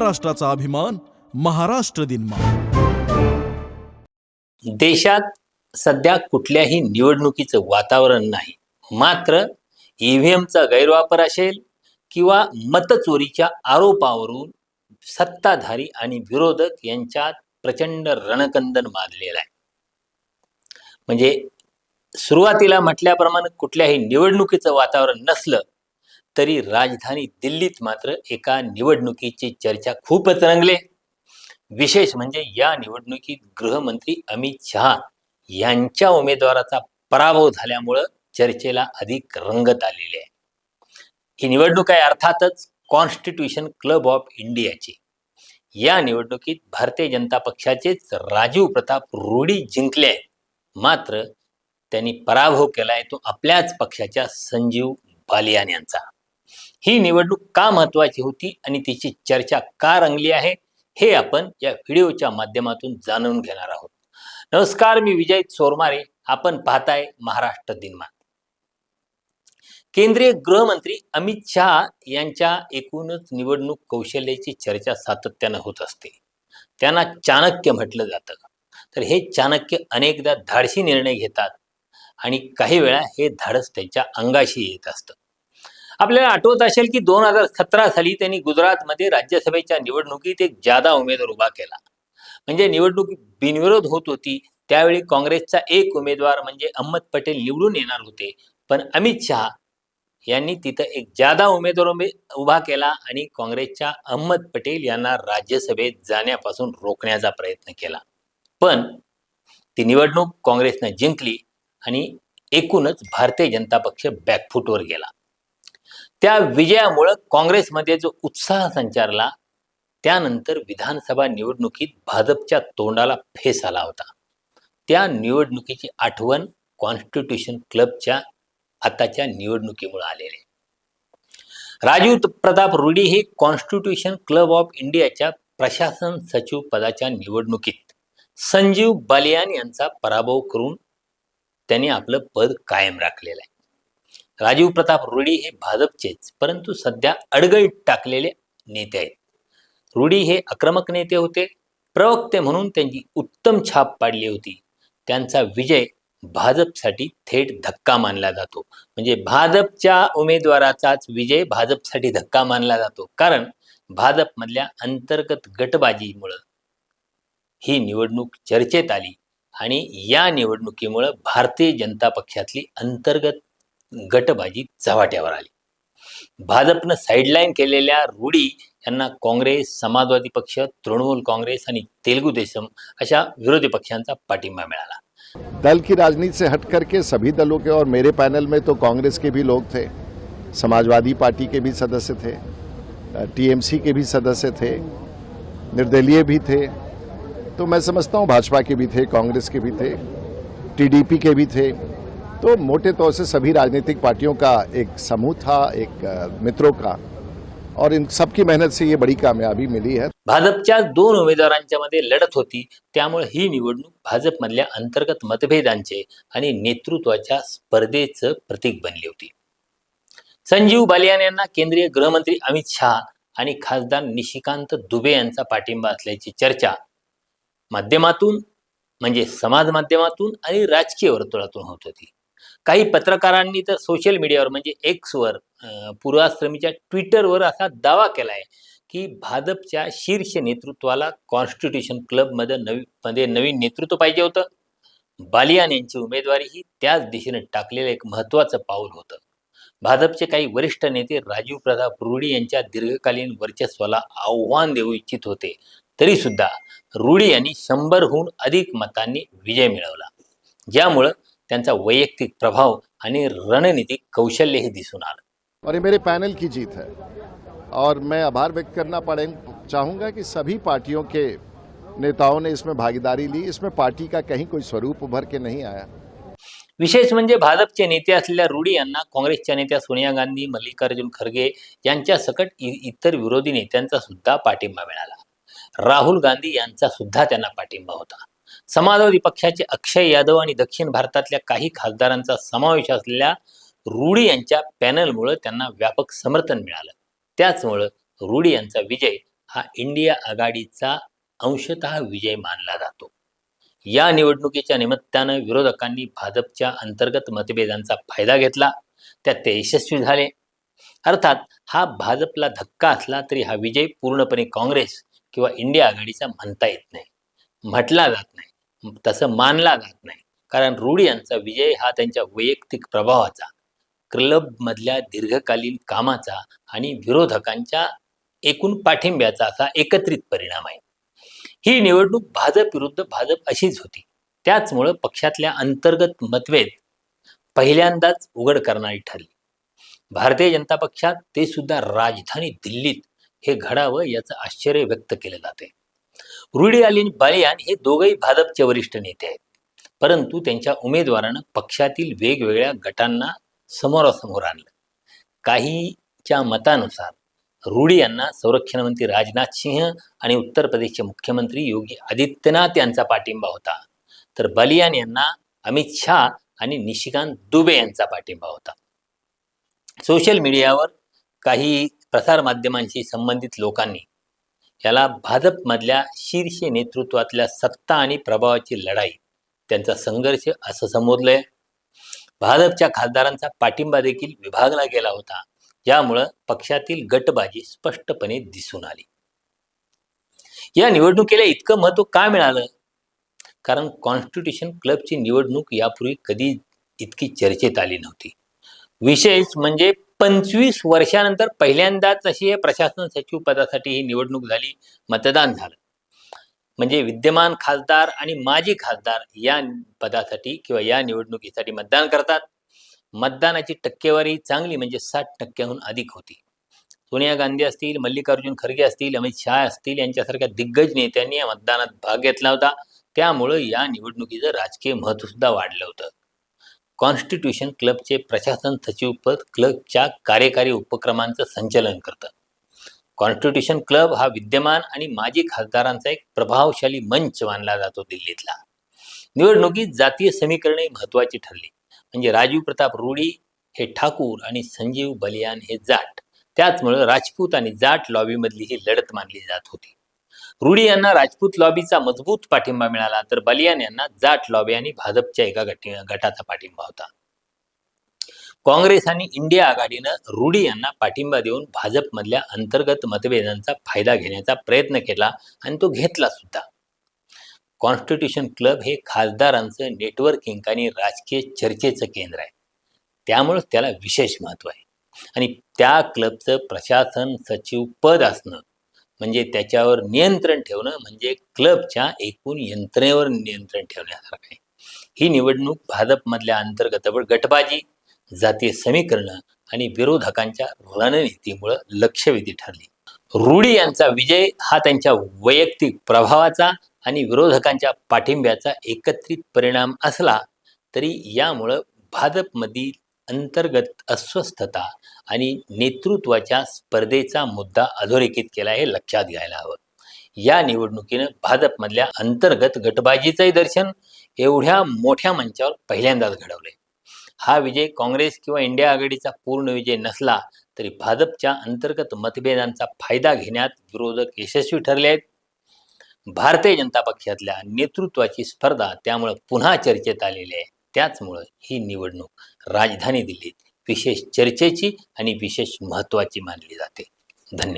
महाराष्ट्राचा अभिमान महाराष्ट्र दिन देशात सध्या कुठल्याही निवडणुकीचं वातावरण नाही. मात्र ईव्हीएमचा गैरवापर असेल किंवा मतचोरीच्या आरोपावरून सत्ताधारी आणि विरोधक यांच्यात प्रचंड रणकंदन माजलेला आहे. म्हणजे सुरुवातीला म्हटल्याप्रमाणे कुठल्याही निवडणुकीचं वातावरण नसलं तरी राजधानी दिल्लीत मात्र एका निवडणुकीची चर्चा खूपच रंगले. विशेष म्हणजे या निवडणुकीत गृहमंत्री अमित शहा यांच्या उमेदवाराचा पराभव झाल्यामुळं चर्चेला अधिक रंगत आलेली आहे. ही निवडणूक आहे अर्थातच कॉन्स्टिट्यूशन क्लब ऑफ इंडियाची. या निवडणुकीत भारतीय जनता पक्षाचेच राजीव प्रताप रूढी जिंकले आहेत. मात्र त्यांनी पराभव केलाय तो आपल्याच पक्षाच्या संजीव बालियान यांचा. ही निवडणूक का महत्वाची होती आणि तिची चर्चा का रंगली आहे हे आपण या व्हिडिओच्या माध्यमातून जाणून घेणार आहोत. नमस्कार मी विजय सोरमारे. आपण पाहताय महाराष्ट्र दिनमान केंद्रीय गृहमंत्री अमित शहा यांच्या एकूणच निवडणूक कौशल्याची चर्चा सातत्यानं होत असते. त्यांना चाणक्य म्हटलं जातं. तर हे चाणक्य अनेकदा धाडशी निर्णय घेतात आणि काही वेळा हे धाडस त्यांच्या अंगाशी येत असतं. आपल्याला आठवत असेल की दोन हजार सतरा साली त्यांनी गुजरातमध्ये राज्यसभेच्या निवडणुकीत एक जादा उमेदवार उभा केला. म्हणजे निवडणूक बिनविरोध होत होती. त्यावेळी काँग्रेसचा एक उमेदवार म्हणजे अहमद पटेल निवडून येणार होते. पण अमित शहा यांनी तिथं एक जादा उमेदवार उभा केला आणि काँग्रेसच्या अहमद पटेल यांना राज्यसभेत जाण्यापासून रोखण्याचा प्रयत्न केला. पण ती निवडणूक काँग्रेसनं जिंकली आणि एकूणच भारतीय जनता पक्ष बॅकफूटवर गेला. त्या विजयामुळं काँग्रेसमध्ये जो उत्साह संचारला त्यानंतर विधानसभा निवडणुकीत भाजपच्या तोंडाला फेस आला होता. त्या निवडणुकीची आठवण कॉन्स्टिट्यूशन क्लबच्या आताच्या निवडणुकीमुळे आलेले. राजीव प्रताप रुडी हे कॉन्स्टिट्यूशन क्लब ऑफ इंडियाच्या प्रशासन सचिव पदाच्या निवडणुकीत संजीव बालियान यांचा पराभव करून त्यांनी आपलं पद कायम राखलेलं आहे. राजीव प्रताप रुडी हे भाजपचेच परंतु सध्या अडगळीत टाकलेले नेते आहेत. रुडी हे आक्रमक नेते होते प्रवक्ते म्हणून त्यांची उत्तम छाप पाडली होती. त्यांचा विजय भाजपसाठी थेट धक्का मानला जातो. म्हणजे भाजपच्या उमेदवाराचाच विजय भाजपसाठी धक्का मानला जातो. कारण भाजपमधल्या अंतर्गत गटबाजीमुळं ही निवडणूक चर्चेत आली आणि या निवडणुकीमुळं भारतीय जनता पक्षातली अंतर्गत गटबाजी झवाट्यावर आली. भाजपनं साईडलाईन केलेल्या रूढी यांना काँग्रेस समाजवादी पक्ष तृणमूल काँग्रेस आणि तेलुगू देशम अशा विरोधी पक्षांचा पाठिंबा मिळाला. दल की राजनीति से हट करके सभी दलों के और मेरे पैनल में तो कांग्रेस के भी लोग थे समाजवादी पार्टी के भी सदस्य थे टीएमसी के भी सदस्य थे निर्दलीय भी थे तो मैं समझता हूँ भाजपा के भी थे कांग्रेस के भी थे टीडीपी के भी थे तो मोटे तौर से सभी राजनीतिक पार्टियों का एक समूह था एक मित्रों का। और इन सबकी मेहनत से ये बड़ी कामयाबी मिली है। भाजपच्या दोन उमेदवारांच्या मध्ये लढत होती त्यामुळे ही निवडणूक भाजपमधल्या अंतर्गत मतभेदांचे आणि नेतृत्वाच्या स्पर्धेचं प्रतीक बनली होती. संजीव बालियान यांना केंद्रीय गृहमंत्री अमित शहा आणि खासदार निशिकांत दुबे यांचा पाठिंबा असल्याची चर्चा माध्यमातून म्हणजे समाज माध्यमातून आणि राजकीय वर्तुळातून होत होती. काही पत्रकारांनी तर सोशल मीडियावर म्हणजे एक्सवर पूर्वाश्रमीच्या ट्विटरवर असा दावा केला आहे की भाजपच्या शीर्ष नेतृत्वाला कॉन्स्टिट्यूशन क्लबमध्ये नवी मध्ये नवीन नेतृत्व पाहिजे होतं. बालियान यांची उमेदवारी ही त्याच दिशेने टाकलेलं एक महत्त्वाचं पाऊल होतं. भाजपचे काही वरिष्ठ नेते राजीव प्रताप रुडी यांच्या दीर्घकालीन वर्चस्वाला आव्हान देऊ इच्छित होते. तरी सुद्धा रुडी यांनी शंभरहून अधिक मतांनी विजय मिळवला. ज्यामुळं त्यांचा वैयक्तिक प्रभाव आणि रणनीतिक कौशल्यही दिसून आलं. और ये मेरे पैनल की जीत है। और मैं आभार व्यक्त करना पड़े चाहूँगा कि सभी पार्टियों के नेताओं ने इसमें भागीदारी ली। इसमें पार्टी का कहीं कोई स्वरूप उभर के नहीं आया। विशेष म्हणजे भाजपचे नेते असलेल्या रुडी यांना काँग्रेसच्या नेत्या सोनिया गांधी मल्लिकार्जुन खरगे यांच्या सकट इतर विरोधी नेत्यांचा सुद्धा पाठिंबा मिळाला. राहुल गांधी यांचा सुद्धा त्यांना पाठिंबा होता. समाजवादी पक्षाचे अक्षय यादव आणि दक्षिण भारतातल्या काही खासदारांचा समावेश असलेल्या रूढी यांच्या पॅनलमुळे त्यांना व्यापक समर्थन मिळालं. त्याचमुळं रूढी यांचा विजय हा इंडिया आघाडीचा अंशतः विजय मानला जातो. या निवडणुकीच्या निमित्तानं विरोधकांनी भाजपच्या अंतर्गत मतभेदांचा फायदा घेतला. त्यात ते यशस्वी झाले. अर्थात हा भाजपला धक्का असला तरी हा विजय पूर्णपणे काँग्रेस किंवा इंडिया आघाडीचा म्हणता येत नाही. म्हटला जात नाही. तसं मानला जात नाही. कारण रूढ यांचा विजय हा त्यांच्या वैयक्तिक प्रभावाचा क्लबमधल्या दीर्घकालीन कामाचा आणि विरोधकांच्या एकूण पाठिंब्याचा असा एकत्रित परिणाम आहे. ही निवडणूक भाजप विरुद्ध भाजप अशीच होती. त्याचमुळं पक्षातल्या अंतर्गत मतभेद पहिल्यांदाच उघड करणारी ठरली. भारतीय जनता पक्षात ते सुद्धा राजधानी दिल्लीत हे घडावं याचं आश्चर्य व्यक्त केलं जाते रुडी आलीन बालियान हे दोघंही भाजपचे वरिष्ठ नेते आहेत. परंतु त्यांच्या उमेदवारानं पक्षातील वेगवेगळ्या गटांना समोरासमोर आणलं. काहीच्या मतानुसार रुडी यांना संरक्षण मंत्री राजनाथ सिंह आणि उत्तर प्रदेशचे मुख्यमंत्री योगी आदित्यनाथ यांचा पाठिंबा होता. तर बलियान यांना अमित शहा आणि निशिकांत दुबे यांचा पाठिंबा होता. सोशल मीडियावर काही प्रसारमाध्यमांशी संबंधित लोकांनी याला भाजपमधल्या शीर्ष नेतृत्वातल्या सत्ता आणि प्रभावाची लढाई. त्यांचा संघर्ष असं संबोधलंय. भाजपच्या खासदारांचा पाठिंबा देखील विभागला गेला होता. यामुळं पक्षातील गटबाजी स्पष्टपणे दिसून आली. या निवडणुकीला इतकं महत्त्व का मिळालं? कारण कॉन्स्टिट्यूशन क्लबची निवडणूक यापूर्वी कधी इतकी चर्चेत आली नव्हती. विशेष म्हणजे पंचवीस वर्षानंतर पहिल्यांदाच अशी प्रशासन सचिव पदासाठी ही निवडणूक झाली मतदान झालं. म्हणजे विद्यमान खासदार आणि माजी खासदार या पदासाठी किंवा या निवडणुकीसाठी मतदान करतात. मतदानाची टक्केवारी चांगली म्हणजे साठ टक्क्याहून अधिक होती. सोनिया गांधी असतील मल्लिकार्जुन खरगे असतील अमित शहा असतील यांच्यासारख्या दिग्गज नेत्यांनी या मतदानात भाग घेतला होता. त्यामुळं या निवडणुकीचं राजकीय महत्त्व सुद्धा वाढलं होतं. कॉन्स्टिट्यूशन क्लबचे प्रशासन सचिवपद क्लबच्या कार्यकारी उपक्रमांचं संचालन करतं. कॉन्स्टिट्यूशन क्लब हा विद्यमान आणि माजी खासदारांचा एक प्रभावशाली मंच मानला जातो दिल्लीतला. निवडणुकीत जातीय समीकरणे महत्वाची ठरली. म्हणजे राजीव प्रताप रुडी हे ठाकूर आणि संजीव बलियान हे जाट. त्याचमुळे राजपूत आणि जाट लॉबीमधली ही लढत मानली जात होती. रुडी यांना राजपूत लॉबीचा मजबूत पाठिंबा मिळाला तर बलियान यांना जाट लॉबी आणि भाजपच्या एका गटाचा पाठिंबा होता. काँग्रेस आणि इंडिया आघाडीनं रुडी यांना पाठिंबा देऊन भाजपमधल्या अंतर्गत मतभेदांचा फायदा घेण्याचा प्रयत्न केला आणि तो घेतला सुद्धा. कॉन्स्टिट्यूशन क्लब हे खासदारांचं नेटवर्किंग आणि राजकीय चर्चेचं केंद्र आहे. त्यामुळे त्याला विशेष महत्त्व आहे. आणि त्या क्लबचं प्रशासन सचिव पद असणं म्हणजे त्याच्यावर नियंत्रण ठेवणं म्हणजे क्लबच्या एकूण यंत्रणेवर नियंत्रण ठेवण्यासारखं आहे. ही निवडणूक भाजपमधल्या अंतर्गत गटबाजी जातीय समीकरणं आणि विरोधकांच्या रणनीतीमुळं लक्षवेधी ठरली. रूढी यांचा विजय हा त्यांच्या वैयक्तिक प्रभावाचा आणि विरोधकांच्या पाठिंब्याचा एकत्रित परिणाम असला तरी यामुळं भाजपमधील अंतर्गत अस्वस्थता आणि नेतृत्वाच्या स्पर्धेचा मुद्दा अधोरेखित केला हे लक्षात घ्यायला हवं. या निवडणुकीनं भाजपमधल्या अंतर्गत गटबाजीचंही दर्शन एवढ्या मोठ्या मंचावर पहिल्यांदाच घडवले हा विजय काँग्रेस किंवा इंडिया आघाडीचा पूर्ण विजय नसला तरी भाजपच्या अंतर्गत मतभेदांचा फायदा घेण्यात विरोधक यशस्वी ठरले आहेत. भारतीय जनता पक्षातल्या नेतृत्वाची स्पर्धा त्यामुळे पुन्हा चर्चेत आलेली आहे. त्याचमुळं ही निवडणूक राजधानी दिल्लीत विशेष चर्चेची आणि विशेष महत्त्वाची मानली जाते. धन्यवाद.